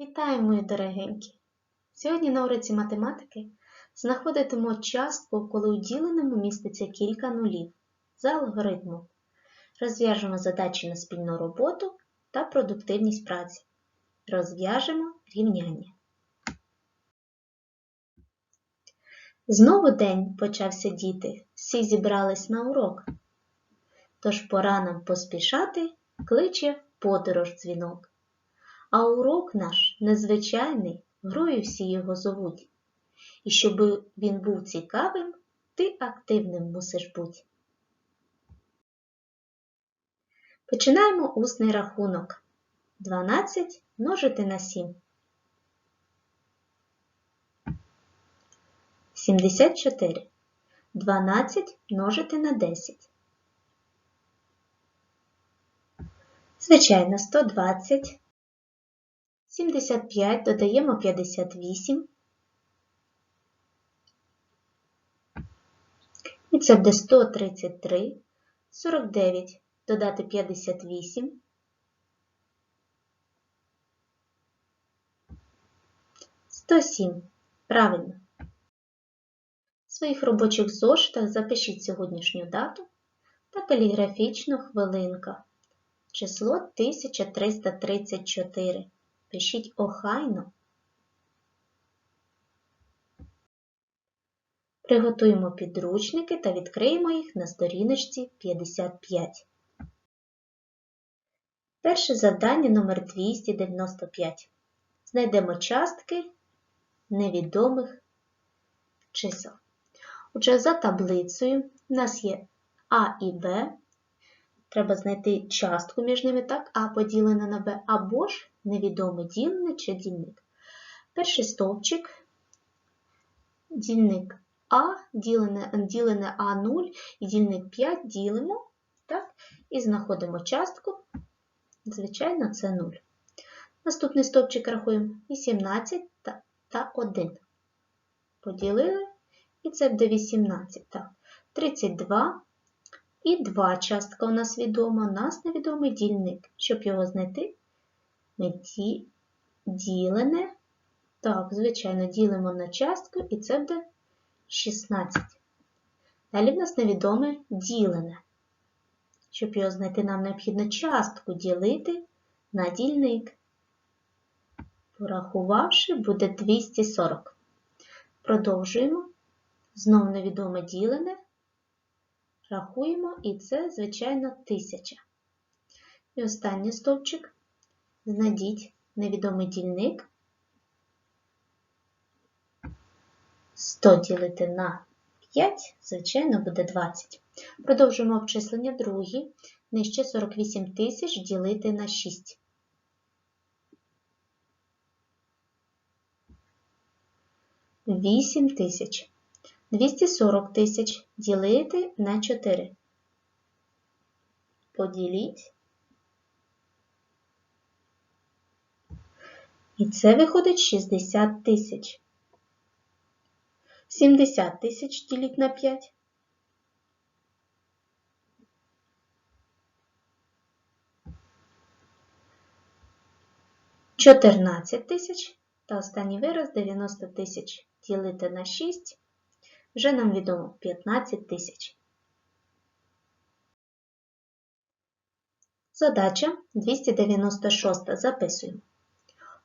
Вітаю, мої дорогенькі! Сьогодні на уроці математики знаходитимо частку, коли у діленому міститься кілька нулів за алгоритмом. Розв'яжемо задачі на спільну роботу та продуктивність праці. Розв'яжемо рівняння. Знову день почався діти, всі зібрались на урок. Тож пора нам поспішати, кличе подорож дзвінок. А урок наш незвичайний, грою всі його зовуть. І щоб він був цікавим, ти активним мусиш бути. Починаємо усний рахунок. 12 множити на 7. 74. 12 множити на 10. Звичайно, 120. 75 додаємо 58. І це буде 133. 49 додати 58. Сто сім. Правильно. В своїх робочих зошитах запишіть сьогоднішню дату та каліграфічну хвилинка. Число 1334. Пишіть охайно. Приготуємо підручники та відкриємо їх на сторіночці 55. Перше завдання номер 295. Знайдемо частки невідомих чисел. Отже, за таблицею у нас є А і Б. Треба знайти частку між ними, так, А поділене на Б, або ж невідоме ділене чи дільник. Перший стовпчик, дільник А, ділене, ділене А0 і дільник 5 ділимо так, і знаходимо частку. Звичайно, це 0. Наступний стовпчик рахуємо 18 та, та 1. Поділили, і це буде 18. Так. 32 і 2 частка у нас відома, у нас невідомий дільник. Щоб його знайти, ді... ділене. Так, звичайно, ділимо на частку, і це буде 16. Далі в нас невідоме ділене. Щоб його знайти, нам необхідно частку ділити на дільник. Порахувавши, буде 240. Продовжуємо. Знову невідоме ділене. Рахуємо, і це, звичайно, 1000. І останній стовпчик. Знайдіть невідомий дільник. 100 ділити на 5, звичайно, буде 20. Продовжуємо обчислення другі. Нижче 48 тисяч ділити на 6. Вісім тисяч. 240 тисяч ділити на 4. Поділіть. І це виходить 60 тисяч. 70 тисяч діліть на 5. Чотирнадцять тисяч та останній вираз 90 тисяч ділити на 6. Вже нам відомо 15 тисяч. Задача 296 записуємо.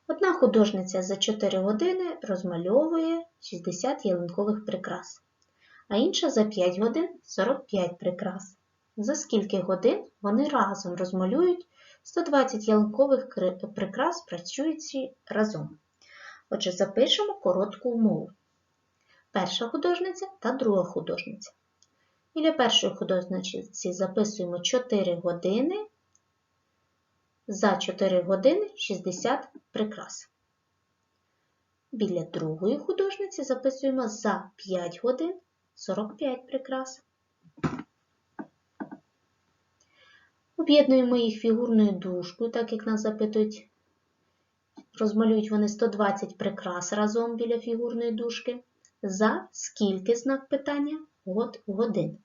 Одна художниця за 4 години розмальовує 60 ялинкових прикрас, а інша за 5 годин 45 прикрас. За скільки годин вони разом розмалюють 120 ялинкових прикрас, працюючи разом. Отже, запишемо коротку умову. Перша художниця та друга художниця. Біля першої художниці записуємо 4 години. За 4 години 60 прикрас. Біля другої художниці записуємо за 5 годин 45 прикрас. Об'єднуємо їх фігурною дужкою, так як нас запитують. Розмалюють вони 120 прикрас разом біля фігурної дужки. За скільки знак питання? От годин.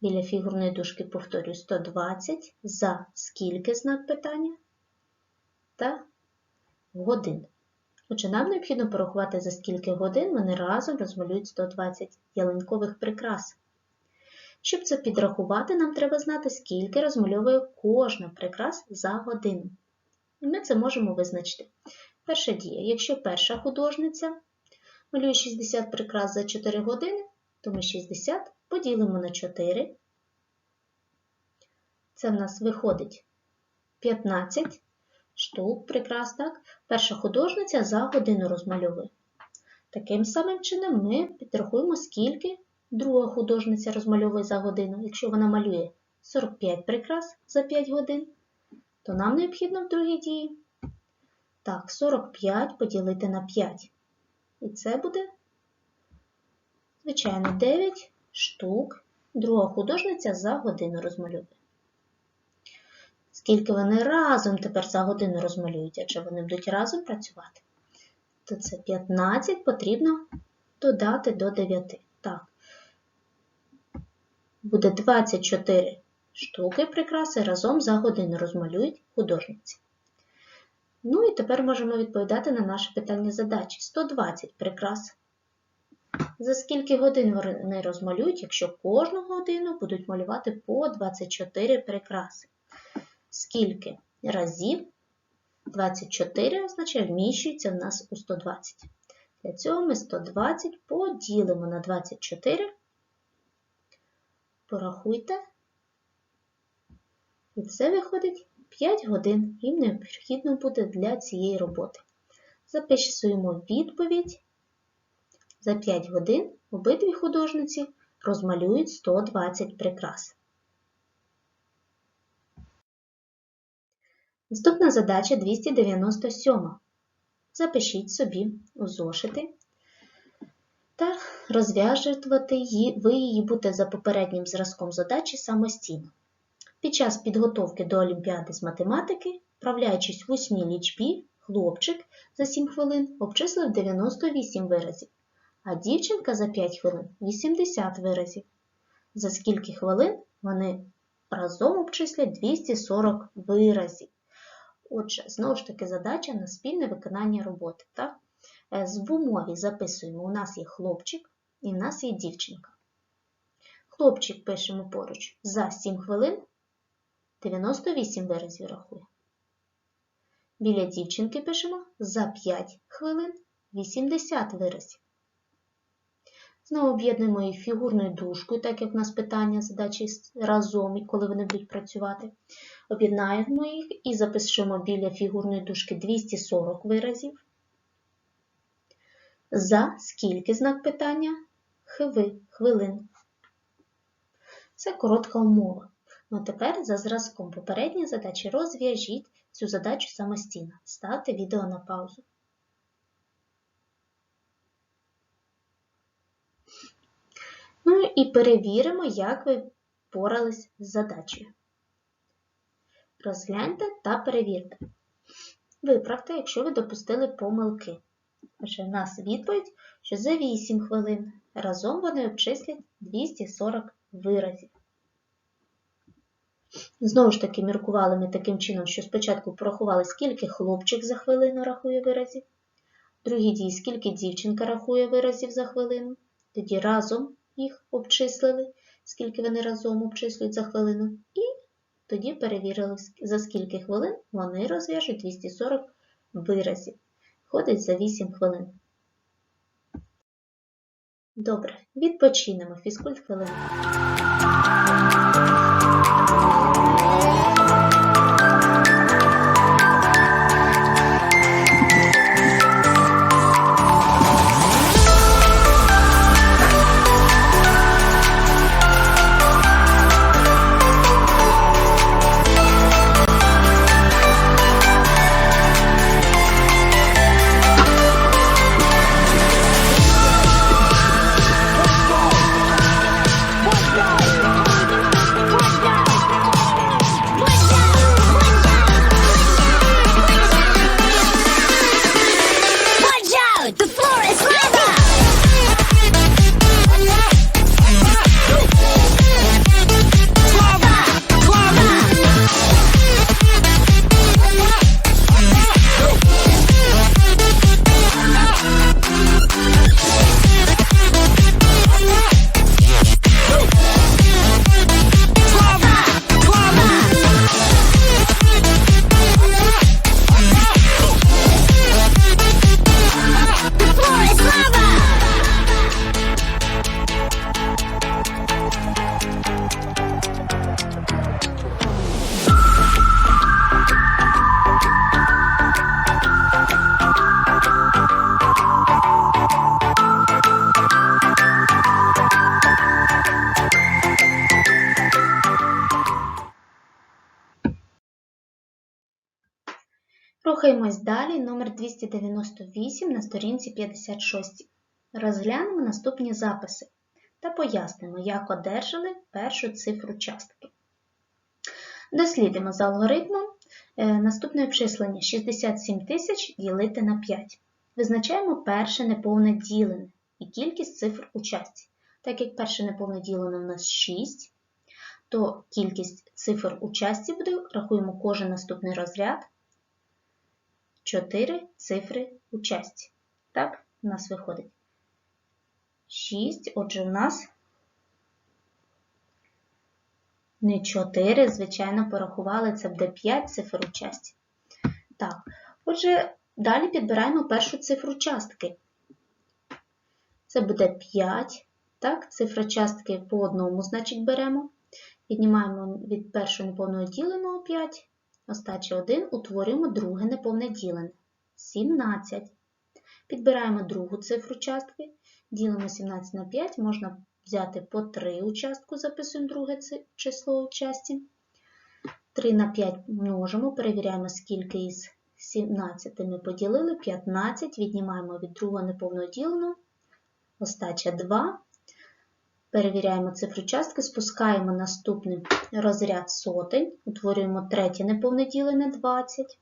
Біля фігурної дужки повторюю 120. За скільки знак питання? Та годин. Отже, нам необхідно порахувати, за скільки годин вони разом розмалюють 120 ялинкових прикрас. Щоб це підрахувати, нам треба знати, скільки розмальовує кожна прикрас за годину. І ми це можемо визначити. Перша дія. Якщо перша художниця малює 60 прикрас за 4 години, то ми 60 поділимо на 4. Це в нас виходить 15 штук прикрас, так? Перша художниця за годину розмальовує. Таким самим чином ми підрахуємо, скільки друга художниця розмальовує за годину. Якщо вона малює 45 прикрас за 5 годин, то нам необхідно в другій дії. Так, 45 поділити на 5. І це буде, звичайно, 9 штук. Друга художниця за годину розмалює. Скільки вони разом тепер за годину розмалюють, якщо вони будуть разом працювати, то це 15 потрібно додати до 9. Так, буде 24 штуки прикраси разом за годину розмалюють художниці. Ну і тепер можемо відповідати на наше питання задачі. 120 прикрас. За скільки годин вони розмалюють, якщо кожну годину будуть малювати по 24 прикраси? Скільки разів 24 означає вміщується в нас у 120. Для цього ми 120 поділимо на 24. Порахуйте. І це виходить 5 годин, їм необхідно буде для цієї роботи. Записуємо відповідь. За 5 годин обидві художниці розмалюють 120 прикрас. Наступна задача 297. Запишіть собі у зошити та розв'яжувати її, ви її будете за попереднім зразком задачі самостійно. Під час підготовки до Олімпіади з математики, вправляючись в усній лічбі, хлопчик за 7 хвилин обчислив 98 виразів, а дівчинка за 5 хвилин 80 виразів. За скільки хвилин вони разом обчислять 240 виразів. Отже, знову ж таки, задача на спільне виконання роботи. Так? Е, в умові записуємо, у нас є хлопчик і в нас є дівчинка. Хлопчик пишемо поруч за 7 хвилин 98 виразів рахує. Біля дівчинки пишемо за 5 хвилин 80 виразів. Знову об'єднуємо їх фігурною дужкою, так як у нас питання задачі разом, коли вони будуть працювати. Об'єднаємо їх і запишемо біля фігурної дужки 240 виразів. За скільки знак питання? Хви, хвилин. Це коротка умова. Ну тепер за зразком попередньої задачі розв'яжіть цю задачу самостійно. Ставте відео на паузу. Ну і перевіримо, як ви впорались з задачею. Розгляньте та перевірте. Виправте, якщо ви допустили помилки. Отже, в нас відповідь, що за 8 хвилин разом вони обчислять 240 виразів. Знову ж таки, міркували ми таким чином, що спочатку порахували, скільки хлопчик за хвилину рахує виразів, в другій дії, скільки дівчинка рахує виразів за хвилину, тоді разом їх обчислили, скільки вони разом обчислюють за хвилину, і тоді перевірили, за скільки хвилин вони розв'яжуть 240 виразів. Ходить за 8 хвилин. Добре, відпочинемо фізкульт хвилину. Рухаємось далі, номер 298 на сторінці 56. Розглянемо наступні записи та пояснимо, як одержали першу цифру частки. Дослідимо за алгоритмом е, наступне обчислення 67 тисяч ділити на 5. Визначаємо перше неповне ділене і кількість цифр у частці. Так як перше неповне ділене у нас 6, то кількість цифр у частці буде, рахуємо кожен наступний розряд, 4 цифри у частці. Так, у нас виходить 6, отже, у нас не 4, звичайно, порахували, це буде 5 цифр у частці. Так, отже, далі підбираємо першу цифру частки. Це буде 5. Так, цифра частки по одному, значить, беремо. Віднімаємо від першого неповного діленого 5, остача 1, утворюємо друге неповне ділене 17. Підбираємо другу цифру частки, ділимо 17 на 5, можна взяти по 3 участку, записуємо друге число у часті. 3 на 5 множимо, перевіряємо, скільки із 17 ми поділили, 15, віднімаємо від другого неповного діленого, остача 2. Перевіряємо цифру частки, спускаємо наступний розряд сотень, утворюємо третє неповне ділене 20.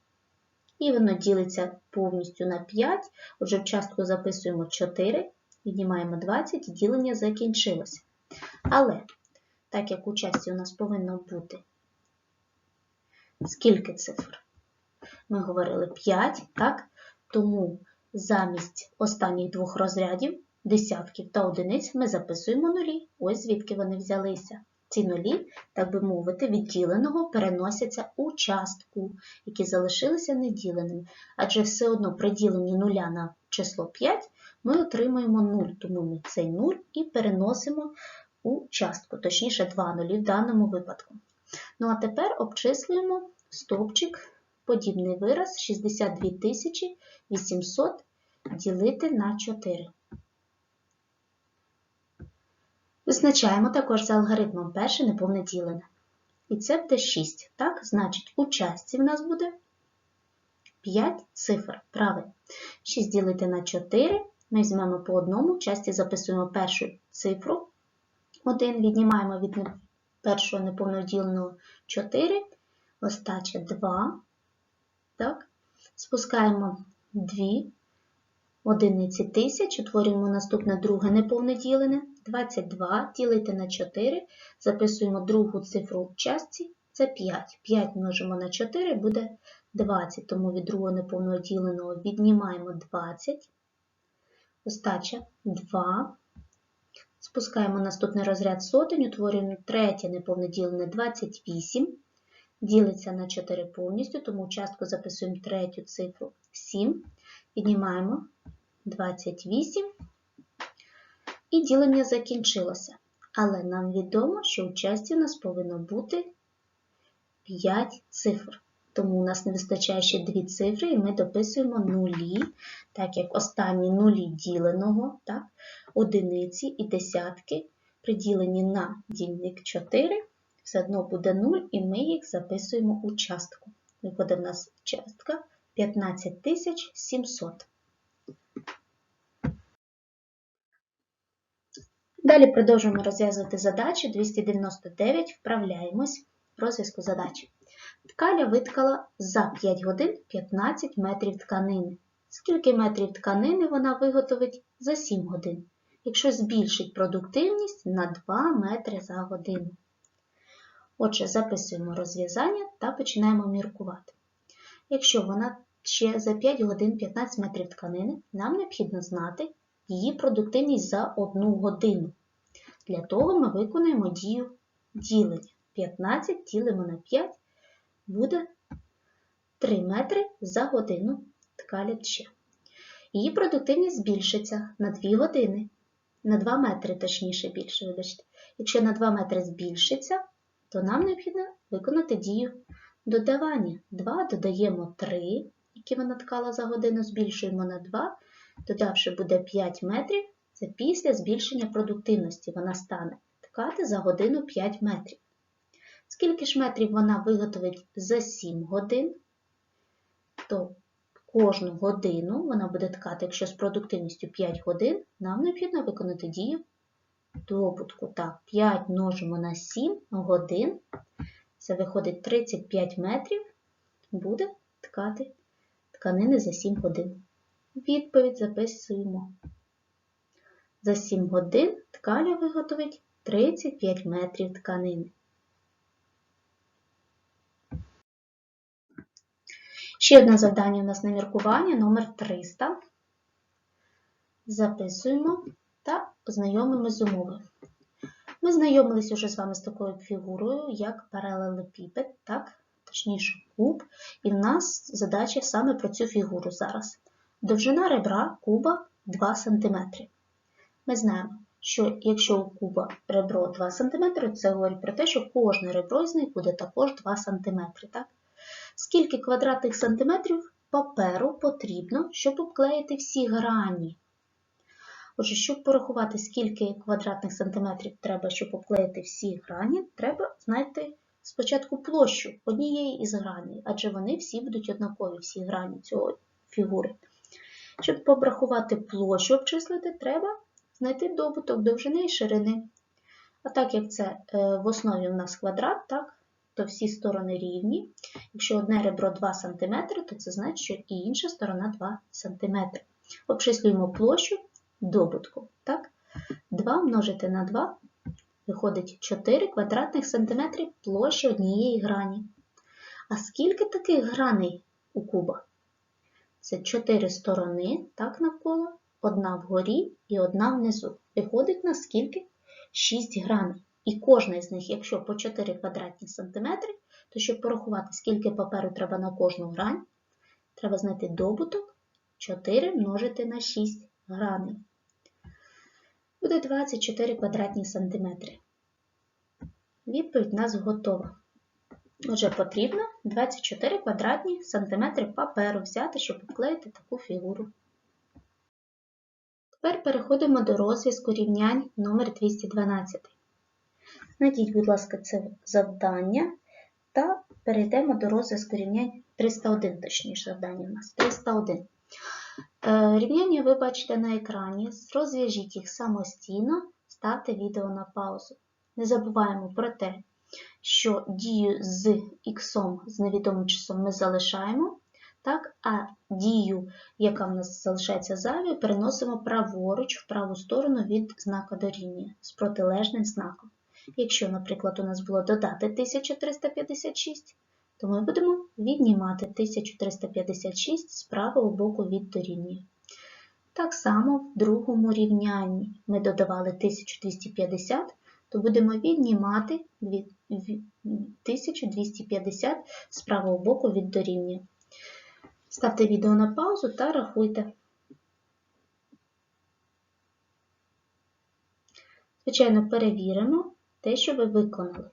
І воно ділиться повністю на 5. Отже, в частку записуємо 4, віднімаємо 20 і ділення закінчилося. Але, так як у часті у нас повинно бути скільки цифр? Ми говорили 5, так? Тому замість останніх двох розрядів десятків та одиниць ми записуємо нулі. Ось звідки вони взялися. Ці нулі, так би мовити, відділеного переносяться у частку, які залишилися неділеними. Адже все одно при діленні нуля на число 5 ми отримуємо 0, тому ми цей 0 і переносимо у частку, точніше 2 нулі в даному випадку. Ну а тепер обчислюємо стовпчик, подібний вираз 62 800 ділити на 4. Визначаємо також за алгоритмом перше неповне ділене. І це буде 6. Так, значить, у частці в нас буде 5 цифр. Правильно. 6 ділити на 4. Ми візьмемо по одному, в часті записуємо першу цифру. 1 віднімаємо від першого неповного діленого 4, остача 2. Так. Спускаємо 2 одиниці тисяч, утворюємо наступне друге неповне ділене. 22 ділити на 4, записуємо другу цифру в частці, це 5. 5 множимо на 4 буде 20, тому від другого неповного діленого віднімаємо 20. Остача 2. Спускаємо наступний розряд сотень, утворюємо третє неповне ділене 28. Ділиться на 4 повністю, тому частку записуємо третю цифру 7. Віднімаємо 28. І ділення закінчилося. Але нам відомо, що у часті у нас повинно бути 5 цифр. Тому у нас не вистачає ще дві цифри, і ми дописуємо нулі, так як останні нулі діленого, так, одиниці і десятки, приділені на дільник 4, все одно буде 0, і ми їх записуємо у частку. Виходить в нас частка 15700. Далі продовжуємо розв'язувати задачі 299, вправляємось в розв'язку задачі. Ткаля виткала за 5 годин 15 метрів тканини. Скільки метрів тканини вона виготовить за 7 годин, якщо збільшить продуктивність на 2 метри за годину. Отже, записуємо розв'язання та починаємо міркувати. Якщо вона ще за 5 годин 15 метрів тканини, нам необхідно знати її продуктивність за 1 годину. Для того ми виконуємо дію ділення. 15 ділимо на 5 буде 3 метри за годину ткалі ще. Її продуктивність збільшиться на 2 години, на 2 метри, точніше більше, вибачте. Якщо на 2 метри збільшиться, то нам необхідно виконати дію додавання. 2 додаємо 3, які вона ткала за годину, збільшуємо на 2, додавши буде 5 метрів, це після збільшення продуктивності вона стане ткати за годину 5 метрів. Скільки ж метрів вона виготовить за 7 годин, то кожну годину вона буде ткати, якщо з продуктивністю 5 годин, нам необхідно виконати дію добутку. Так, 5 множимо на 7 годин. Це виходить 35 метрів, буде ткати тканини за 7 годин. Відповідь записуємо. За 7 годин ткаля виготовить 35 метрів тканини. Ще одне завдання у нас на міркування номер 300. Записуємо та ознайомимося з умови. Ми знайомилися вже з вами з такою фігурою, як паралелепіпед, так? точніше куб, і в нас задача саме про цю фігуру зараз. Довжина ребра куба 2 см. Ми знаємо, що якщо у куба ребро 2 см, це говорить про те, що кожне ребро з них буде також 2 см. Так? Скільки квадратних сантиметрів паперу потрібно, щоб обклеїти всі грані? Отже, щоб порахувати, скільки квадратних сантиметрів треба, щоб обклеїти всі грані, треба знайти спочатку площу однієї із граней, адже вони всі будуть однакові, всі грані цього фігури. Щоб побрахувати площу обчислити, треба знайти добуток довжини і ширини. А так як це е, в основі у нас квадрат, так, то всі сторони рівні. Якщо одне ребро 2 см, то це значить, що і інша сторона 2 см. Обчислюємо площу добутку. Так? 2 множити на 2 виходить 4 квадратних сантиметрів площі однієї грані. А скільки таких граней у кубах? Це 4 сторони, так навколо, одна вгорі і одна внизу. Виходить на скільки? 6 граней. І кожна з них, якщо по 4 квадратні сантиметри, то щоб порахувати, скільки паперу треба на кожну грань, треба знайти добуток 4 множити на 6 граней. Буде 24 квадратні сантиметри. Відповідь у нас готова. Отже, потрібно 24 квадратні сантиметри паперу взяти, щоб обклеїти таку фігуру. Тепер переходимо до розв'язку рівнянь номер 212. Знайдіть, будь ласка, це завдання та перейдемо до розв'язку рівнянь 301, точніше, завдання у нас 301. Е, рівняння ви бачите на екрані, розв'яжіть їх самостійно, ставте відео на паузу. Не забуваємо про те, що дію з х з невідомим часом ми залишаємо, так, а дію, яка в нас залишається зайвою, переносимо праворуч в праву сторону від знака дорівнює з протилежним знаком. Якщо, наприклад, у нас було додати 1356, то ми будемо віднімати 1356 з правого боку від дорівнює. Так само в другому рівнянні ми додавали 1250, то будемо віднімати 1250 з правого боку від дорівнює. Ставте відео на паузу та рахуйте. Звичайно, перевіримо те, що ви виконали.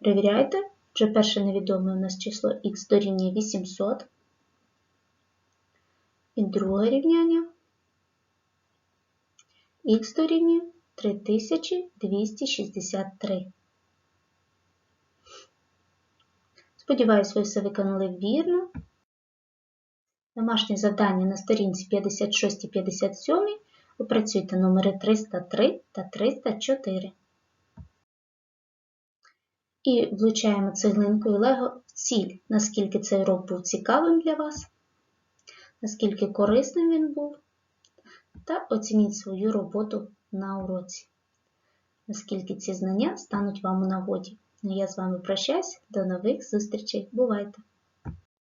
Перевіряйте, вже перше невідоме у нас число х дорівнює 800. І друге рівняння х дорівнює 3263. Сподіваюсь, ви все виконали вірно. Домашнє завдання на сторінці 56 і 57 опрацюйте номери 303 та 304. І влучаємо цеглинкою Лего в ціль, наскільки цей урок був цікавим для вас, наскільки корисним він був, та оцініть свою роботу на уроці, наскільки ці знання стануть вам у нагоді. Ну, я з вами прощаюсь, до нових зустрічей. Бувайте!